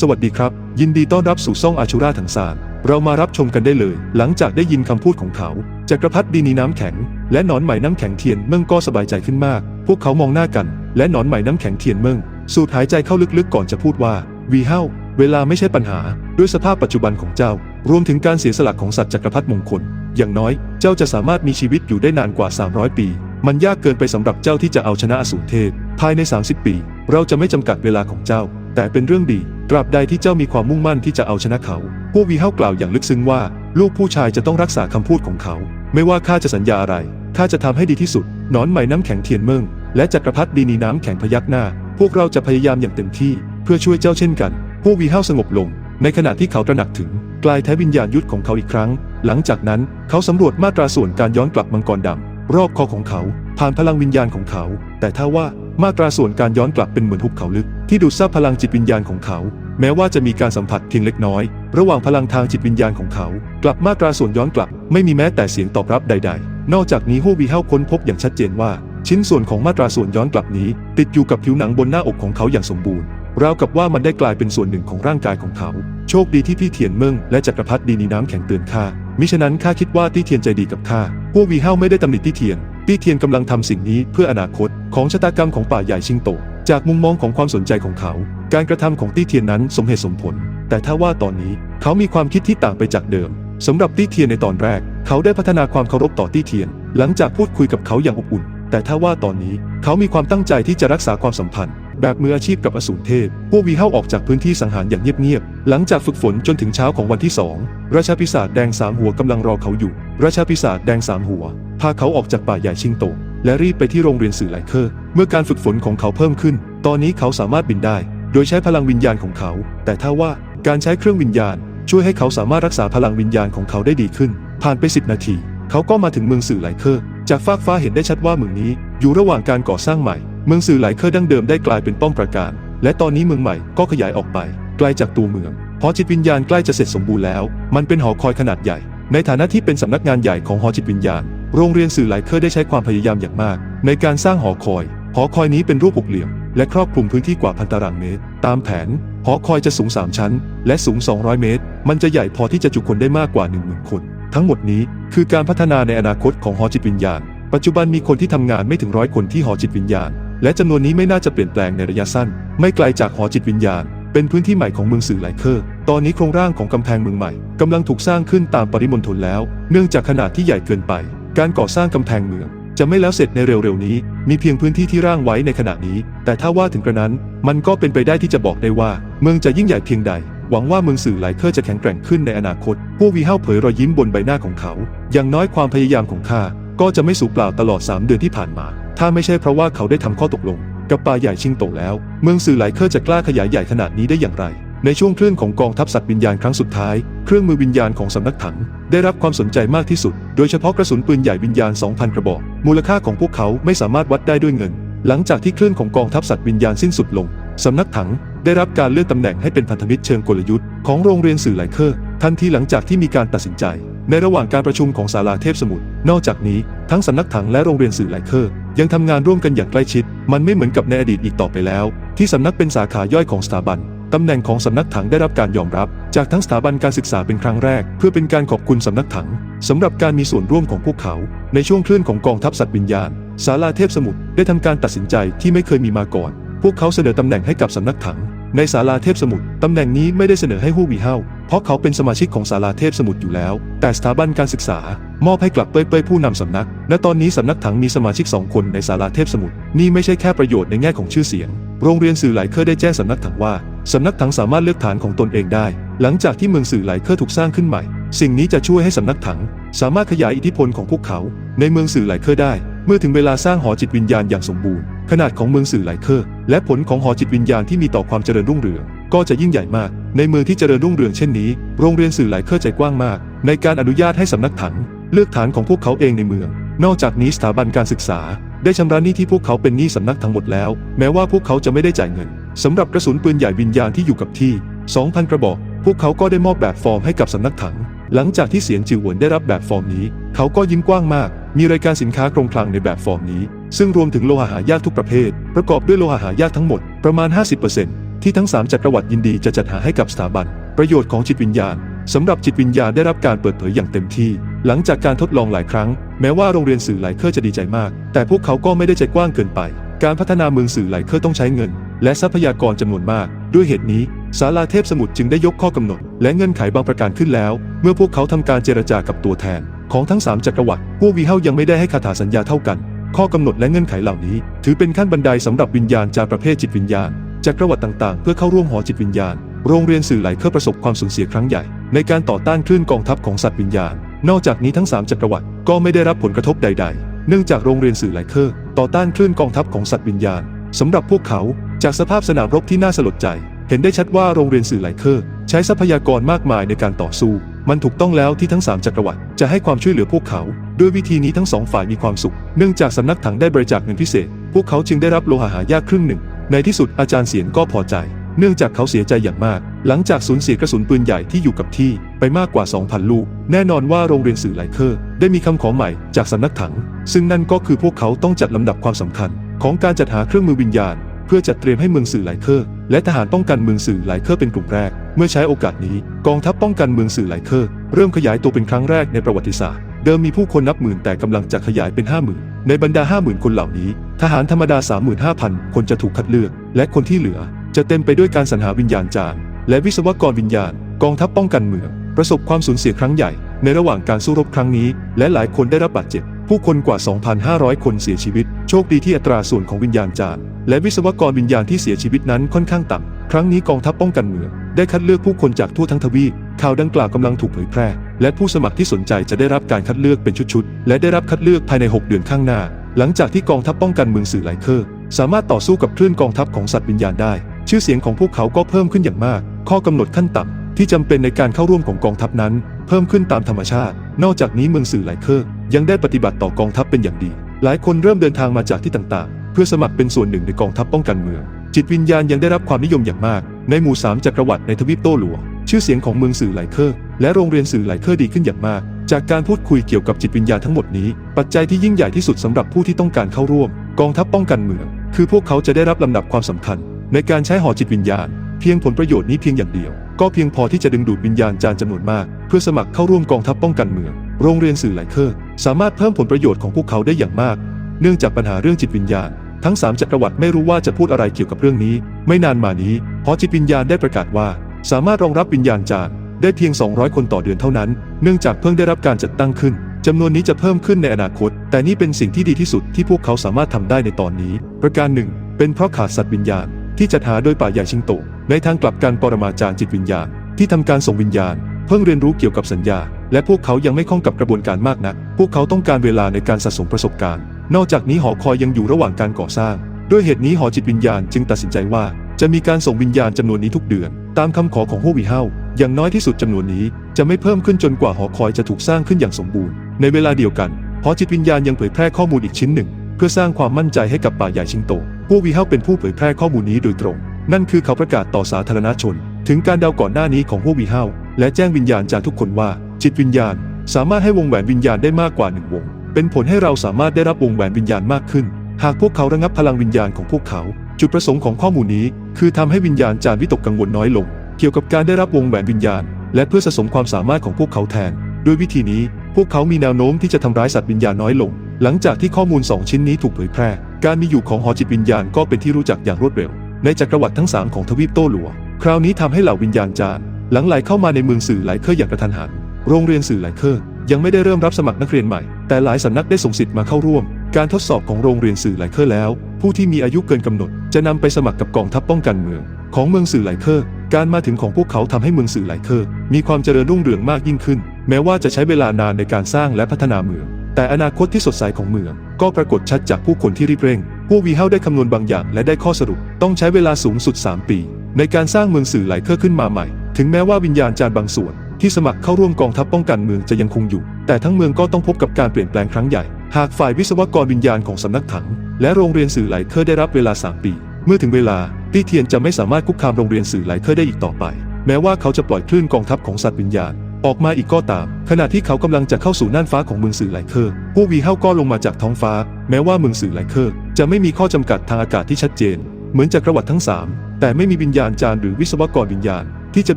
สวัสดีครับ ยินดีต้อนรับสู่ซ่องอาชูราถังสารเรามารับชมกันได้เลย หลังจากได้ยินคำพูดของเขาจักรพรรดิดีนีน้ำแข็ง และหนอนไหมน้ำแข็งเทียนเมืองก็สบายใจขึ้นมาก พวกเขามองหน้ากัน และหนอนไหมน้ำแข็งเทียนเมืองสูดหายใจเข้าลึกๆก่อนจะพูดว่า วีเฮาเวลาไม่ใช่ปัญหา ด้วยสภาพปัจจุบันของเจ้า รวมถึงการเสียสละของสัตว์จักรพรรดิมงคล อย่างน้อย เจ้าจะสามารถมีชีวิตอยู่ได้นานกว่า 300 ปี มันยากเกินไปสำหรับเจ้าที่จะเอาชนะอสูรเทพภายใน 30 ปี เราจะไม่จำกัดเวลาของเจ้า แต่เป็นเรื่องดี ตราบใดที่เจ้ามีความมุ่งมั่นที่จะเอาชนะเขา พวกวีเฮากล่าวอย่างลึกซึ้งว่า ลูกผู้ชายจะต้องรักษาคำพูดของเขา ไม่ว่าข้าจะสัญญาอะไร ข้าจะทำให้ดีที่สุด นอนไหม่น้ำแข็งเทียนเมืองและจักรพรรดินีน้ำแข็งพยักหน้า พวกเราจะพยายามอย่างเต็มที่ เพื่อช่วยเจ้าเช่นกัน พวกวีเฮาสงบลง ในขณะที่เขาตระหนักถึงกลายแท้วิญญาณยุทธของเขาอีกครั้ง หลังจากนั้นเขาสำรวจมาตราส่วนการย้อนกลับมังกรดำรอบคอของเขา ผ่านพลังวิญญาณของเขา แต่ถ้าว่า มาตราส่วนการย้อนกลับเป็นเหมือนหุบเขาลึก ที่ดูดซับพลังจิตวิญญาณของเขา แม้ว่าจะมีการสัมผัสเพียงเล็กน้อย ระหว่างพลังทางจิตวิญญาณของเขา กลับมาตราส่วนย้อนกลับ ไม่มีแม้แต่เสียงตอบรับใด ๆ นอกจากนี้ฮูวีเฮาค้นพบอย่างชัดเจนว่า ชิ้นส่วนของมาตราส่วนย้อนกลับนี้ ติดอยู่กับผิวหนังบนหน้าอกของเขาอย่างสมบูรณ์ราวกับว่ามันได้กลายเป็นส่วนหนึ่งของร่างกายของเขา โชคดีที่พี่เทียนเมิงและจักรพรรดิดีนีน้ำแข็งเตือนข้ามิฉะนั้นข้าคิดว่าตี้เทียนใจดีกับข้าพวกวีเฮาไม่ได้ตำหนิตี้เทียน ตี้เทียนกำลังทำสิ่งนี้เพื่ออนาคตของชะตากรรมของป่าใหญ่ชิงโต จากมุมมองของความสนใจของเขา การกระทำของตี้เทียนนั้นสมเหตุสมผล แต่ถ้าว่าตอนนี้เขามีความคิดที่ต่างไปจากเดิมสำหรับตี้เทียนในตอนแรก เขาได้พัฒนาความเคารพต่อตี้เทียน หลังจากพูดคุยกับเขาอย่างอบอุ่น แต่ถ้าว่าตอนนี้เขามีความตั้งใจที่จะรักษาความสัมพันธ์ แบบมืออาชีพกับอสูรเทพ พวกวีเฮาออกจากพื้นที่สังหารอย่างเงียบๆ หลังจากฝึกฝนจนถึงเช้าของวันที่สองราชาปีศาจแดงสามหัวกำลังรอเขาอยู่ ราชาปีศาจแดงสามหัว พาเขาออกจากป่าใหญ่ชิงโต และรีบไปที่โรงเรียนสื่อไลเคอร์ เมื่อการฝึกฝนของเขาเพิ่มขึ้น ตอนนี้เขาสามารถบินได้ โดยใช้พลังวิญญาณของเขา แต่ถ้าว่าการใช้เครื่องวิญญาณ ช่วยให้เขาสามารถรักษาพลังวิญญาณของเขาได้ดีขึ้น ผ่านไป 10 นาที เขาก็มาถึงเมืองสื่อไลเคอร์ จากฟากฟ้าเห็นได้ชัดว่าเมืองนี้ อยู่ระหว่างการก่อสร้างใหม่ เมืองสื่อหลายเคอร์ดั้งเดิมได้กลายเป็นป้อมปราการ และตอนนี้เมืองใหม่ก็ขยายออกไปไกลจากตัวเมืองหอจิตวิญญาณใกล้จะเสร็จสมบูรณ์แล้ว มันเป็นหอคอยขนาดใหญ่ ในฐานะที่เป็นสำนักงานใหญ่ของหอจิตวิญญาณ โรงเรียนสื่อหลายเคอร์ได้ใช้ความพยายามอย่างมาก ในการสร้างหอคอย หอคอยนี้เป็นรูปหกเหลี่ยม และครอบคลุมพื้นที่กว่าพันตารางเมตร ตามแผน หอคอยจะสูง 3 ชั้น และสูง 200 เมตร มันจะใหญ่พอที่จะจุคนได้มากกว่า10,000คน ทั้งหมดนี้คือการพัฒนาในอนาคตของหอจิตวิญญาณ ปัจจุบันมีคนที่ทำงานไม่ถึงร้อยคนที่หอจิตวิญญาณ และจำนวนนี้ไม่น่าจะเปลี่ยนแปลงในระยะสั้น ไม่ไกลจากหอจิตวิญญาณ เป็นพื้นที่ใหม่ของเมืองสื่อไหลเคอร์ ตอนนี้โครงร่างของกำแพงเมืองใหม่กำลังถูกสร้างขึ้นตามปริมณฑลแล้ว เนื่องจากขนาดที่ใหญ่เกินไป การก่อสร้างกำแพงเมือง จะไม่แล้วเสร็จในเร็วๆนี้ มีเพียงพื้นที่ที่ร่างไว้ในขณะนี้ แต่ถ้าว่าถึงกระนั้น มันก็เป็นไปได้ที่จะบอกได้ว่า เมืองจะยิ่งใหญ่เพียงใด หวังว่าเมืองสื่อไหลเคอร์จะแข็งแกร่งขึ้นในอนาคตพวกวีเฮาเผยรอยยิ้มบนใบหน้าของเขา อย่างน้อยความพยายามของข้าก็จะไม่สูญเปล่าตลอด 3 เดือนที่ผ่านมา ถ้าไม่ใช่เพราะว่าเขาได้ทำข้อตกลง กับป่าใหญ่ชิงโตแล้ว เมืองสื่อหลายเคอร์จะกล้าขยายใหญ่ขนาดนี้ได้อย่างไร ในช่วงเคลื่อนของกองทัพสัตว์วิญญาณครั้งสุดท้าย เครื่องมือวิญญาณของสำนักถัง ได้รับความสนใจมากที่สุด โดยเฉพาะกระสุนปืนใหญ่วิญญาณ 2,000 กระบอก มูลค่าของพวกเขาไม่สามารถวัดได้ด้วยเงิน หลังจากที่เคลื่อนของกองทัพสัตว์วิญญาณสิ้นสุดลงสำนักถังได้รับการเลื่อนตำแหน่งให้เป็นพันธมิตรเชิงกลยุทธ์ของโรงเรียนสื่อหลายเคอร์ทันทีหลังจากที่มีการตัดสินใจ ในระหว่างการประชุมของศาลาเทพสมุทรนอกจากนี้ทั้งสำนักถังและโรงเรียนสื่อหลเคอร์ ยังทำงานร่วมกันอย่างใกล้ชิด มันไม่เหมือนกับในอดีตอีกต่อไปแล้ว ที่สำนักเป็นสาขาย่อยของสถาบันตำแหน่งของสำนักถังได้รับการยอมรับ จากทั้งสถาบันการศึกษาเป็นครั้งแรก เพื่อเป็นการขอบคุณสำนักถังสำหรับการมีส่วนร่วมของพวกเขา ในช่วงคลื่นของกองทัพสัตว์วิญญาณศาลาเทพสมุทรได้ทำการตัดสินใจที่ไม่เคยมีมาก่อน พวกเขาเสนอตำแหน่งให้กับสำนักถัง ในศาลาเทพสมุทรตำแหน่งนี้ไม่ได้เสนอให้ฮู้วีเฮาเพราะเขาเป็นสมาชิกของศาลาเทพสมุทรอยู่แล้ว แต่สถาบันการศึกษา มอบให้กลับเป้ยเป้ยผู้นำสำนัก และตอนนี้สำนักถังมีสมาชิกสองคนในศาลาเทพสมุทรนี่ไม่ใช่แค่ประโยชน์ในแง่ของชื่อเสียง โรงเรียนสื่อหลายเคอร์ได้แจ้งสำนักถังว่าสำนักถังสามารถเลือกฐานของตนเองได้ หลังจากที่เมืองสื่อหลายเคอร์ถูกสร้างขึ้นใหม่ สิ่งนี้จะช่วยให้สำนักถัง สามารถขยายอิทธิพลของพวกเขา ในเมืองสื่อหลายเคอร์ได้ เมื่อถึงเวลาสร้างหอจิตวิญญาณอย่างสมบูรณ์ ขนาดของเมืองสื่อไหลเคอร์และผลของหอจิตวิญญาณที่มีต่อความเจริญรุ่งเรือง ก็จะยิ่งใหญ่มาก ในเมืองที่เจริญรุ่งเรืองเช่นนี้ โรงเรียนสื่อไหลเคอร์ใจกว้างมาก ในการอนุญาตให้สำนักถังเลือกฐานของพวกเขาเองในเมือง นอกจากนี้สถาบันการศึกษา ได้ชำระหนี้ที่พวกเขาเป็นหนี้สำนักทั้งหมดแล้ว แม้ว่าพวกเขาจะไม่ได้จ่ายเงินสำหรับกระสุนปืนใหญ่วิญญาณที่อยู่กับที่ 2,000 กระบอก พวกเขาก็ได้มอบแบบฟอร์มให้กับสำนักถัง หลังจากที่เสียงจิวหวนได้รับแบบฟอร์มนี้ เขาก็ยิ้มกว้างมาก มีรายการสินค้าโครงคลังในแบบฟอร์มนี้ ซึ่งรวมถึงโลหะหายากทุกประเภท ประกอบด้วยโลหะหายากทั้งหมดประมาณ 50%ทที่ทั้งสามจักรวรรดิยินดีจะจัดหาให้กับสถาบัน ประโยชน์ของจิตวิญญาณสำหรับจิตวิญญาณได้รับการเปิดเผยอย่างเต็มที่ หลังจากการทดลองหลายครั้ง แม้ว่าโรงเรียนสื่อหลายเคอร์จะดีใจมาก แต่พวกเขาก็ไม่ได้ใจกว้างเกินไป การพัฒนาเมืองสื่อหลายเคอร์ต้องใช้เงิน และทรัพยากรจำนวนมาก ด้วยเหตุนี้ศาลาเทพสมุทรจึงได้ยกข้อกำหนด และเงื่อนไขบางประการขึ้นแล้ว เมื่อพวกเขาทำการเจรจากับตัวแทน ของทั้งสามจักรวรรดิพวกวีเฮายังไม่ได้ให้คาถาสัญญาเท่ากัน ข้อกำหนดและเงื่อนไขเหล่านี้ ถือเป็นขั้นบันไดสำหรับวิญญาณจากประเภทจิตวิญญาณจักรวรรดิต่างๆ เพื่อเข้าร่วมหอจิตวิญญาณ โรงเรียนสื่อหลายเครือประสบความสูญเสียครั้งใหญ่ ในการต่อต้านคลื่นกองทัพของสัตว์วิญญาณ นอกจากนี้ทั้ง 3 จักรวรรดิก็ไม่ได้รับผลกระทบใด ๆ เนื่องจากโรงเรียนสื่อหลายเครือต่อต้านคลื่นกองทัพของสัตว์วิญญาณสำหรับพวกเขาจากสภาพสนามรบที่น่าสลดใจ เห็นได้ชัดว่าโรงเรียนสื่อหลายเครือ ช้ทรัพยากรมากมายในการต่อสู้ มันถูกต้องแล้วที่ทั้ง 3 จักรวรรดิจะให้ความช่วยเหลือพวกเขา ด้วยวิธีนี้ทั้งสองฝ่ายมีความสุข เนื่องจากสำนักถังได้บริจาคเงินพิเศษ พวกเขาจึงได้รับโลหะหายากครึ่งหนึ่ง ในที่สุดอาจารย์เสียนก็พอใจ เนื่องจากเขาเสียใจอย่างมาก หลังจากสูญเสียกระสุนปืนใหญ่ที่อยู่กับที่ ไปมากกว่า 2,000 ลูก แน่นอนว่าโรงเรียนสื่อหลายเคอร์ ได้มีคำขอใหม่จากสำนักถัง ซึ่งนั่นก็คือพวกเขาต้องจัดลำดับความสำคัญ ของการจัดหาเครื่องมือวิญญาณ เพื่อจัดเตรียมให้เมืองสื่อหลายเคอร์และทหารป้องกันเมืองสื่อหลายเคอร์เป็นกลุ่มแรก เมื่อใช้โอกาสนี้ กองทัพป้องกันเมืองสื่อหลายเคอร์เริ่มขยายตัวเป็นครั้งแรกในประวัติศาสตร์ เดิมมีผู้คนนับหมื่นแต่กำลังจะขยายเป็น 50,000 ในบรรดา 50,000 คนเหล่านี้ ทหารธรรมดา 35,000 คนจะถูกคัดเลือก และคนที่เหลือ จะเต็มไปด้วยการสรรหาวิญญาณจารย์และวิศวกรวิญญาณ กองทัพป้องกันเมือง ประสบความสูญเสียครั้งใหญ่ ในระหว่างการสู้รบครั้งนี้ และหลายคนได้รับบาดเจ็บ ผู้คนกว่า 2,500 คนเสียชีวิต โชคดีที่อัตราส่วนของวิญญาณจาร์และวิศวกรวิญญาณที่เสียชีวิตนั้นค่อนข้างต่ำ ครั้งนี้กองทัพป้องกันเมืองได้คัดเลือกผู้คนจากทั่วทั้งทวีป ข่าวดังกล่าวกำลังถูกเผยแพร่ และผู้สมัครที่สนใจจะได้รับการคัดเลือกเป็นชุดๆ และได้รับคัดเลือกภายใน 6 เดือนข้างหน้า หลังจากที่กองทัพป้องกันเมืองสื่อหลเคอร์ สามารถต่อสู้กับคลื่นกองทัพของสัตว์วิญญาณได้ ชื่อเสียงของพวกเขาก็เพิ่มขึ้นอย่างมาก ข้อกำหนดขั้นต่ำที่จำเป็นในการเข้าร่วมของกองทัพนั้น เพิ่มขึ้นตามธรรมชาติ นอกจากนี้เมืองสื่อหลเคอร์ ยังได้ปฏิบัติต่อกองทัพเป็นอย่างดี หลายคนเริ่มเดินทางมาจากที่ต่างๆ เพื่อสมัครเป็นส่วนหนึ่งในกองทัพป้องกันเมือง จิตวิญญาณยังได้รับความนิยมอย่างมาก ในหมู่สามจักรวรรดิในทวีปโต้หลวง ชื่อเสียงของเมืองสื่อไหลเคอร์และโรงเรียนสื่อไหลเคอร์ดีขึ้นอย่างมาก จากการพูดคุยเกี่ยวกับจิตวิญญาณทั้งหมดนี้ ปัจจัยที่ยิ่งใหญ่ที่สุดสำหรับผู้ที่ต้องการเข้าร่วม กองทัพป้องกันเมือง คือพวกเขาจะได้รับลำดับความสำคัญ ในการใช้หอจิตวิญญาณ เพียงผลประโยชน์นี้เพียงอย่างเดียว ก็เพียงพอที่จะดึงดูดวิญญาณจารย์จำนวนมาก เพื่อสมัครเข้าร่วมกองทัพป้องกันเมือง โรงเรียนสื่อหลเคอร์ สามารถเพิ่มผลประโยชน์ของพวกเขาได้อย่างมาก เนื่องจากปัญหาเรื่องจิตวิญญาณ ทั้ง 3จักรวรรดิไม่รู้ว่าจะพูดอะไรเกี่ยวกับเรื่องนี้ ไม่นานมานี้หอจิตวิญญาณได้ประกาศว่า สามารถรองรับวิญญาณจารได้เพียง 200 คนต่อเดือนเท่านั้น เนื่องจากเพิ่งได้รับการจัดตั้งขึ้นจำนวนนี้จะเพิ่มขึ้นในอนาคต แต่นี่เป็นสิ่งที่ดีที่สุดที่พวกเขาสามารถทำได้ในตอนนี้ ประการหนึ่ง เป็นเพราะขาดสัตว์วิญญาณ ที่จัดหาโดยป่าใหญ่ชิงโต ในทางกลับกันปรมาจารย์จิตวิญญาณ ที่ทำการส่งวิญญาณ เพิ่งเรียนรู้เกี่ยวกับสัญญา และพวกเขายังไม่คล่องกับกระบวนการมากนัก พวกเขาต้องการเวลาในการสะสมประสบการณ์ นอกจากนี้หอคอยยังอยู่ระหว่างการก่อสร้าง ด้วยเหตุนี้หอจิตวิญญาณจึงตัดสินใจว่า จะมีการส่งวิญญาณจำนวนนี้ทุกเดือน ตามคำขอของฮู้วีเฮาอย่างน้อยที่สุดจำนวนนี้ จะไม่เพิ่มขึ้นจนกว่าหอคอยจะถูกสร้างขึ้นอย่างสมบูรณ์ ในเวลาเดียวกันหอจิตวิญญาณยังเผยแพร่ข้อมูลอีกชิ้นหนึ่ง เพื่อสร้างความมั่นใจให้กับป่าใหญ่ชิงโตฮู้วีเฮาเป็นผู้เผยแพร่ข้อมูลนี้โดยตรง นั่นคือเขาประกาศต่อสาธารณชน ถึงการเดาก่อนหน้านี้ของฮู้วีเฮา และแจ้งวิญญาณจากทุกคนว่า จิตวิญญาณ สามารถให้วงแหวนวิญญาณได้มากกว่าหนึ่งวง เป็นผลให้เราสามารถได้รับวงแหวนวิญญาณมากขึ้น หากพวกเขาระงับพลังวิญญาณของพวกเขา จุดประสงค์ของข้อมูลนี้ คือทำให้วิญญาณจารวิตกกังวลน้อยลง เกี่ยวกับการได้รับวงแหวนวิญญาณ และเพื่อสะสมความสามารถของพวกเขาแทน ด้วยวิธีนี้ พวกเขามีแนวโน้มที่จะทำร้ายสัตว์วิญญาณน้อยลง หลังจากที่ข้อมูล 2 ชิ้นนี้ถูกเผยแพร่ การมีอยู่ของหอจิตวิญญาณก็เป็นที่รู้จักอย่างรวดเร็ว ในจักรวรรดิทั้งสามของทวีปโต้หลัว คราวนี้ทำให้เหล่าวิญญาณจาร หลังไหลเข้ามาในเมืองสื่อไหลเคอรือย่างกระทันหัน โรงเรียนสื่อไหลเคอรือยังไม่ได้เริ่มรับสมัครนักเรียนใหม่ แต่หลายสำนักได้ส่งสิทธิ์มาเข้าร่วม การทดสอบของโรงเรียนสื่อไหลเคอรือแล้ว ผู้ที่มีอายุเกินกำหนด จะนำไปสมัครกับกองทัพป้องกันเมือง ของเมืองสื่อไหลเคอรือการมาถึงของพวกเขาทำให้เมืองสื่อไหลเคอรือมีความเจริญรุ่งเรืองมากยิ่งขึ้น แม้ว่าจะใช้เวลานานในการสร้างและพัฒนาเมือง แต่อนาคตที่สดใสของเมือง ก็ปรากฏชัดจากผู้คนที่รีบเร่งพวกวีเฮาได้คำนวณบางอย่างและได้ข้อสรุป ต้องใช้เวลาสูงสุด 3 ปี ในการสร้างเมืองสื่อหลเครือขึ้นมาใหม่ ถึงแม้ว่าวิญญาณจาร์บางส่วน ที่สมัครเข้าร่วมกองทัพป้องกันเมืองจะยังคงอยู่ แต่ทั้งเมืองก็ต้องพบกับการเปลี่ยนแปลงครั้งใหญ่ หากฝ่ายวิศวกรวิญญาณของสำนักถัง และโรงเรียนสื่อไหลเครือได้รับเวลา 3 ปี เมื่อถึงเวลาตี้เทียนจะไม่สามารถคุกคามโรงเรียนสื่อไหลเครือได้อีกต่อไป แม้ว่าเขาจะปล่อยคลื่นกองทัพของสัตว์วิญญาณ ออกมาอีกก็ตาม ขณะที่เขากำลังจะเข้าสู่น่านฟ้าของเมืองสื่อไหลเคอร์พวกวีเฮาก็ลงมาจากท้องฟ้า แม้ว่าเมืองสื่อไหลเคอร์จะไม่มีข้อจำกัดทางอากาศที่ชัดเจน เหมือนจักรวรรดิทั้งสามแต่ไม่มีวิญญาณจารหรือวิศวกรวิญญาณ ที่จะ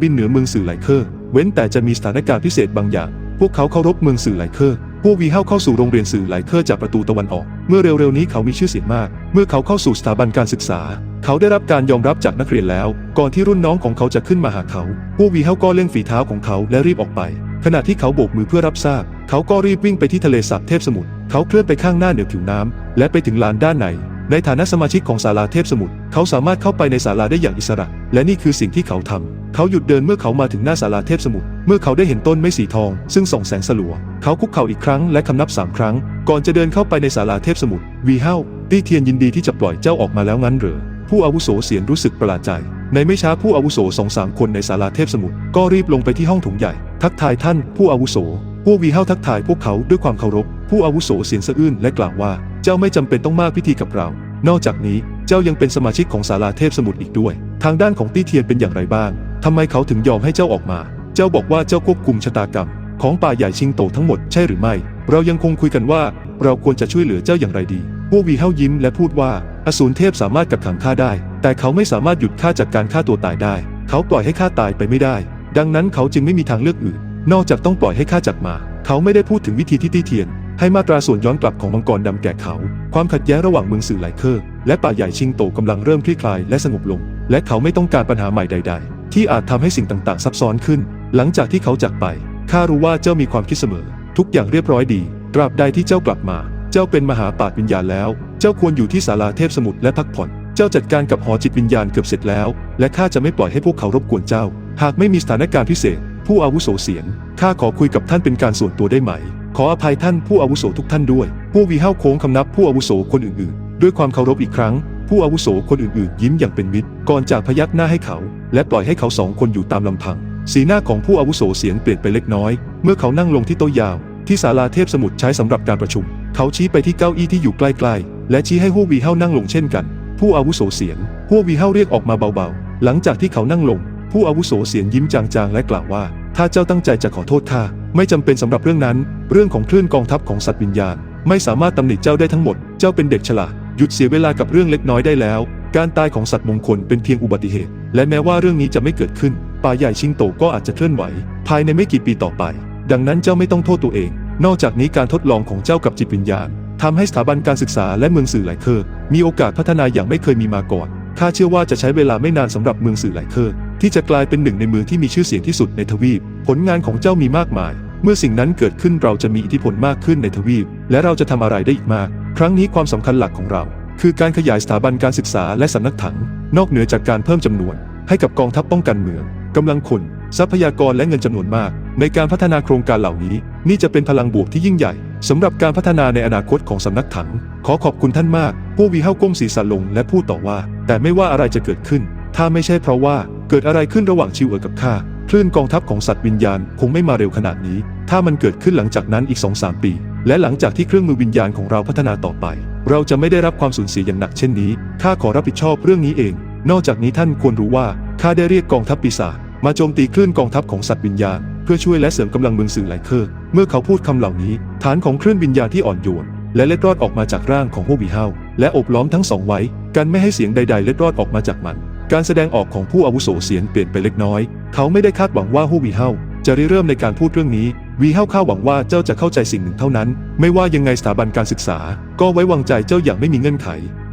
บินเหนือเมืองสื่อไหลเคอร์ เว้นแต่จะมีสถานการณ์พิเศษบางอย่าง พวกเขาเคารพเมืองสื่อไหลเคอร์พวกวีเฮาเข้าสู่โรงเรียนสื่อไหลเคอร์จากประตูตะวันออก เมื่อเร็วๆนี้เขามีชื่อเสียงมาก เมื่อเขาเข้าสู่สถาบันการศึกษา เขาได้รับการยอมรับจากนักเรียนแล้ว ก่อนที่รุ่นน้องของเขาจะขึ้นมาหาเขา พวกวีเฮาก็เล่งฝีเท้าของเขาและรีบออกไป ขณะที่เขาโบกมือเพื่อรับทราบ เขาก็รีบวิ่งไปที่ทะเลสาบเทพสมุทร เขาเคลื่อนไปข้างหน้าเหนือผิวน้ำและไปถึงลานด้านใน ในฐานะสมาชิกของศาลาเทพสมุทรเขาสามารถเข้าไปในศาลาได้อย่างอิสระ และนี่คือสิ่งที่เขาทำเขาหยุดเดินเมื่อเขามาถึงหน้าศาลาเทพสมุทรเมื่อเขาได้เห็นต้นไม้สีทอง ซึ่งส่องแสงสลัว เขาคุกเข่าอีกครั้งและคำนับสามครั้ง ก่อนจะเดินเข้าไปในศาลาเทพสมุทรวีเฮาตี้เทียนยินดีที่จะปล่อยเจ้าออกมาแล้วงั้นเหรอผู้อาวุโสเสียนรู้สึกประหลาดใจ ในไม่ช้าผู้อาวุโสสองสามคนในศาลาเทพสมุทรก็รีบลงไปที่ห้องโถงใหญ่ ทักทายท่าน ผู้อาวุโสพวกวีเฮาทักทายพวกเขาด้วยความเคารพ ผู้อาวุโสเสียงสะอื้นและกล่าวว่า จ้าไม่จำเป็นต้องมากพิธีกับเรา นอกจากนี้เจ้ายังเป็นสมาชิกของศาลาเทพสมุทรอีกด้วย ทางด้านของตี้เทียนเป็นอย่างไรบ้างทำไมเขาถึงยอมให้เจ้าออกมา เจ้าบอกว่าเจ้าควบคุมชะตากรรม ของป่าใหญ่ชิงโตทั้งหมดใช่หรือไม่ เรายังคงคุยกันว่า เราควรจะช่วยเหลือเจ้าอย่างไรดีพวกวีเฮายิ้มและพูดว่าอสูรเทพสามารถกักขังข้าได้ แต่เขาไม่สามารถหยุดข้าจากการฆ่าตัวตายได้ เขาปล่อยให้ข้าตายไปไม่ได้ ดังนั้นเขาจึงไม่มีทางเลือกอื่น นอกจากต้องปล่อยให้ข้าจักมา เขาไม่ได้พูดถึงวิธีที่ตี้เทียน ให้มาตราส่วนย้อนกลับของมังกรดำแก่เขา ความขัดแย้งระหว่างเมืองสื่อไลเคอร์ และป่าใหญ่ชิงโตกำลังเริ่มคลี่คลายและสงบลง และเขาไม่ต้องการปัญหาใหม่ใด ๆ ที่อาจทำให้สิ่งต่างๆ ซับซ้อนขึ้น หลังจากที่เขาจากไป ข้ารู้ว่าเจ้ามีความคิดเสมอ ทุกอย่างเรียบร้อยดี ตราบใดที่เจ้ากลับมา เจ้าเป็นมหาปาชญ์วิญญาณแล้ว เจ้าควรอยู่ที่ศาลาเทพสมุทรและพักผ่อน เจ้าจัดการกับหอจิตวิญญาณเกือบเสร็จแล้ว และข้าจะไม่ปล่อยให้พวกเขารบกวนเจ้า หากไม่มีสถานการณ์พิเศษ ผู้อาวุโสเสียงข้าขอคุยกับท่านเป็นการส่วนตัวได้ไหม ขออภัยท่านผู้อาวุโสทุกท่านด้วยผู้วีเฮาโค้งคำนับผู้อาวุโสคนอื่นๆ ด้วยความเคารพอีกครั้ง ผู้อาวุโสคนอื่นๆ ยิ้มอย่างเป็นมิตร ก่อนจากพยักหน้าให้เขา และปล่อยให้เขาสองคนอยู่ตามลำพัง สีหน้าของผู้อาวุโสเสียงเปลี่ยนไปเล็กน้อย เมื่อเขานั่งลงที่โต๊ะยาว ที่ศาลาเทพสมุทรใช้สำหรับการประชุม เขาชี้ไปที่เก้าอี้ที่อยู่ใกล้ๆ และชี้ให้ฮู้วีเฮานั่งลงเช่นกัน ผู้อาวุโสเสียงฮู้วีเฮาเรียกออกมาเบาๆ หลังจากที่เขานั่งลง ผู้อาวุโสเสียงยิ้มจางๆ และกล่าวว่า ถ้าเจ้าตั้งใจจะขอโทษข้าไม่จำเป็นสำหรับเรื่องนั้น เรื่องของคลื่นกองทัพของสัตว์วิญญาณ ไม่สามารถตำหนิเจ้าได้ทั้งหมด เจ้าเป็นเด็กฉลาดหยุดเสียเวลากับเรื่องเล็กน้อยได้แล้ว การตายของสัตว์มงคลเป็นเพียงอุบัติเหตุ และแม้ว่าเรื่องนี้จะไม่เกิดขึ้น ป่าใหญ่ชิงโตก็อาจจะเคลื่อนไหว ภายในไม่กี่ปีต่อไป ดังนั้นเจ้าไม่ต้องโทษตัวเอง นอกจากนี้การทดลองของเจ้ากับจิตวิญญาณทำให้สถาบันการศึกษาและเมืองสื่อหลายเคอร์มีโอกาสพัฒนาอย่างไม่เคยมีมาก่อน ข้าเชื่อว่าจะใช้เวลาไม่นานสำหรับเมืองสื่อหลายเคอร์ ที่จะกลายเป็นหนึ่งในเมืองที่มีชื่อเสียงที่สุดในทวีป ผลงานของเจ้ามีมากมาย เมื่อสิ่งนั้นเกิดขึ้นเราจะมีอิทธิพลมากขึ้นในทวีป และเราจะทำอะไรได้อีกมาก ครั้งนี้ความสำคัญหลักของเรา คือการขยายสถาบันการศึกษาและสำนักถัง นอกเหนือจากการเพิ่มจำนวน ให้กับกองทัพป้องกันเมืองกำลังคนทรัพยากรและเงินจำนวนมาก ในการพัฒนาโครงการเหล่านี้ นี่จะเป็นพลังบวกที่ยิ่งใหญ่สำหรับการพัฒนาในอนาคตของสำนักถัง ขอขอบคุณท่านมาก ผู้วีเฮาก้มศีรษะลงและพูดต่อว่า แต่ไม่ว่าอะไรจะเกิดขึ้น ถ้าไม่ใช่เพราะว่า เกิดอะไรขึ้นระหว่างชิวเอ๋อกับข้าคลื่นกองทัพของสัตว์วิญญาณคงไม่มาเร็วขนาดนี้ ถ้ามันเกิดขึ้นหลังจากนั้นอีก2-3ปี และหลังจากที่เครื่องมือวิญญาณของเราพัฒนาต่อไป เราจะไม่ได้รับความสูญเสียอย่างหนักเช่นนี้ข้าขอรับผิดชอบเรื่องนี้เอง นอกจากนี้ท่านควรรู้ว่าข้าได้เรียกกองทัพปีศาจมาโจมตีคลื่นกองทัพของสัตว์วิญญาณ เพื่อช่วยและเสริมกำลังเมืองสื่อไหลเคอร์เมื่อเขาพูดคำเหล่านี้ ฐานของคลื่นวิญญาณที่อ่อนโยนและเล็ดรอดออกมาจากร่างของพวกวีเฮาและอบล้อมทั้งสองไว้ กันไม่ให้เสียงใด ๆ เล็ดรอดออกมาจากมัน การแสดงออกของผู้อาวุโสเสียงเปลี่ยนไปเล็กน้อย เขาไม่ได้คาดหวังว่าฮู้วีเฮาจะริเริ่มในการพูดเรื่องนี้ วีเฮาคาดหวังว่าเจ้าจะเข้าใจสิ่งหนึ่งเท่านั้น ไม่ว่ายังไงสถาบันการศึกษา ก็ไว้วางใจเจ้าอย่างไม่มีเงื่อนไข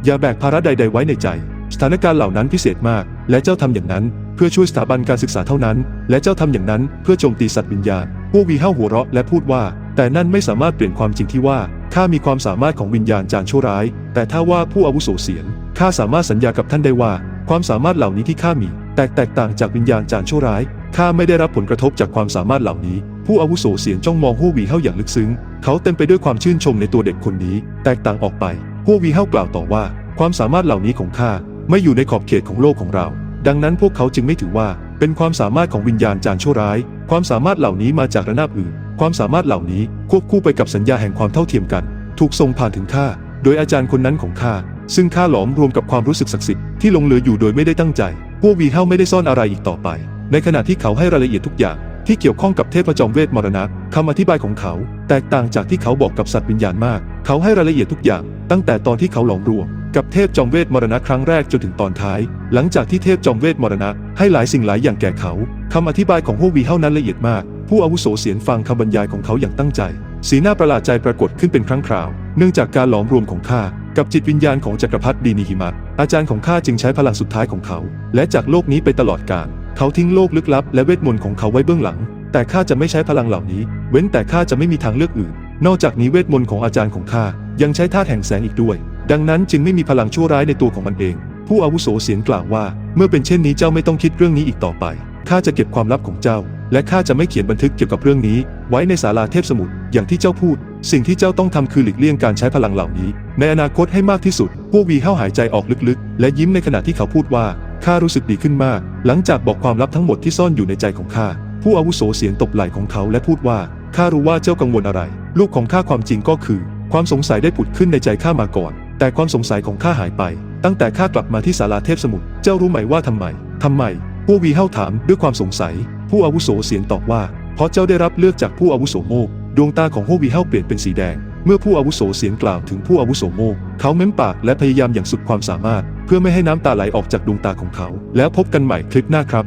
อย่าแบกภาระใด ๆ ไว้ในใจ สถานการณ์เหล่านั้นพิเศษมาก และเจ้าทำอย่างนั้น เพื่อช่วยสถาบันการศึกษาเท่านั้น และเจ้าทำอย่างนั้นเพื่อโจมตีสัตว์วิญญาณพวกวีเฮาหัวเราะและพูดว่า แต่นั่นไม่สามารถเปลี่ยนความจริงที่ว่าข้ามีความสามารถของวิญญาณจารย์ชั่วร้าย แต่ถ้าว่าผู้อาวุโสเสียงข้าสามารถสัญญากับท่านได้ว่า ความสามารถเหล่านี้ที่ข้ามี แตกแตกต่างจากวิญญาณจาร์ชั่วร้ายข้าไม่ได้รับผลกระทบจากความสามารถเหล่านี้ ผู้อาวุโสเสียงจ้องมองฮู้วีเฮาอย่างลึกซึ้ง เขาเต็มไปด้วยความชื่นชมในตัวเด็กคนนี้ แตกต่างออกไปฮู้วีเฮากล่าวต่อว่า ความสามารถเหล่านี้ของข้าไม่อยู่ในขอบเขตของโลกของเรา ดังนั้นพวกเขาจึงไม่ถือว่า เป็นความสามารถของวิญญาณจาร์ชั่วร้าย ความสามารถเหล่านี้มาจากระนาบอื่น ความสามารถเหล่านี้ควบคู่ไปกับสัญญาแห่งความเท่าเทียมกัน ถูกส่งผ่านถึงข้าโดยอาจารย์คนนั้นของข้า ซึ่งข้าหลอมรวมกับความรู้สึกศักดิ์สิทธิ์ที่หลงเหลืออยู่โดยไม่ได้ตั้งใจ พวกวีเฮาไม่ได้ซ่อนอะไรอีกต่อไป ในขณะที่เขาให้รายละเอียดทุกอย่างที่เกี่ยวข้องกับเทพจอมเวทมรณะคำอธิบายของเขา แตกต่างจากที่เขาบอกกับสัตว์วิญญาณมาก เขาให้รายละเอียดทุกอย่าง ตั้งแต่ตอนที่เขาหลอมรวมกับเทพจอมเวทมรณะครั้งแรกจนถึงตอนท้าย หลังจากที่เทพจอมเวทมรณะให้หลายสิ่งหลายอย่างแก่เขาคำอธิบายของฮู้วีเฮานั้นละเอียดมาก ผู้อาวุโสเสียนฟังคำบรรยายของเขาอย่างตั้งใจ สีหน้าประหลาดใจปรากฏขึ้นเป็นครั้งคราว เนื่องจากการหลอมรวมของข้ากับจิตวิญญาณของจักรพรรดิดีนิหิมะอาจารย์ของข้าจึงใช้พลังสุดท้ายของเขา และจากโลกนี้ไปตลอดกาลเขาทิ้งโลกลึกลับและเวทมนต์ของเขาไว้เบื้องหลัง แต่ข้าจะไม่ใช้พลังเหล่านี้ เว้นแต่ข้าจะไม่มีทางเลือกอื่น นอกจากนี้เวทมนต์ของอาจารย์ของข้ายังใช้ธาตุแห่งแสงอีกด้วย ดังนั้นจึงไม่มีพลังชั่วร้ายในตัวของมันเอง ผู้อาวุโสเสียงกล่าวว่า เมื่อเป็นเช่นนี้เจ้าไม่ต้องคิดเรื่องนี้อีกต่อไป ข้าจะเก็บความลับของเจ้า และข้าจะไม่เขียนบันทึกเกี่ยวกับเรื่องนี้ ไว้ในศาลาเทพสมุทรอย่างที่เจ้าพูด สิ่งที่เจ้าต้องทำคือหลีกเลี่ยงการใช้พลังเหล่านี้ ในอนาคตให้มากที่สุด พวกวีเข้าหายใจออกลึกๆ และยิ้มในขณะที่เขาพูดว่าข้ารู้สึกดีขึ้นมาก หลังจากบอกความลับทั้งหมดที่ซ่อนอยู่ในใจของข้าผู้อาวุโสเสียงตบไหล่ของเขาและพูดว่าข้ารู้ว่าเจ้ากังวลอะไร ลูกของข้าความจริงก็คือ ความสงสัยได้ผุดขึ้นในใจข้ามาก่อน แต่ความสงสัยของข้าหายไป ตั้งแต่ข้ากลับมาที่ศาลาเทพสมุทรเจ้ารู้ไหมว่าทำไมทำไม ผู้วีเฮาถามด้วยความสงสัย ผู้อาวุโสเสียงตอบว่า เพราะเจ้าได้รับเลือกจากผู้อาวุโสโมกดวงตาของฮู้วีเฮาเปลี่ยนเป็นสีแดง เมื่อผู้อาวุโสเสียงกล่าวถึงผู้อาวุโสโมกเขาเม้มปากและพยายามอย่างสุดความสามารถ เพื่อไม่ให้น้ำตาไหลออกจากดวงตาของเขา แล้วพบกันใหม่คลิปหน้าครับ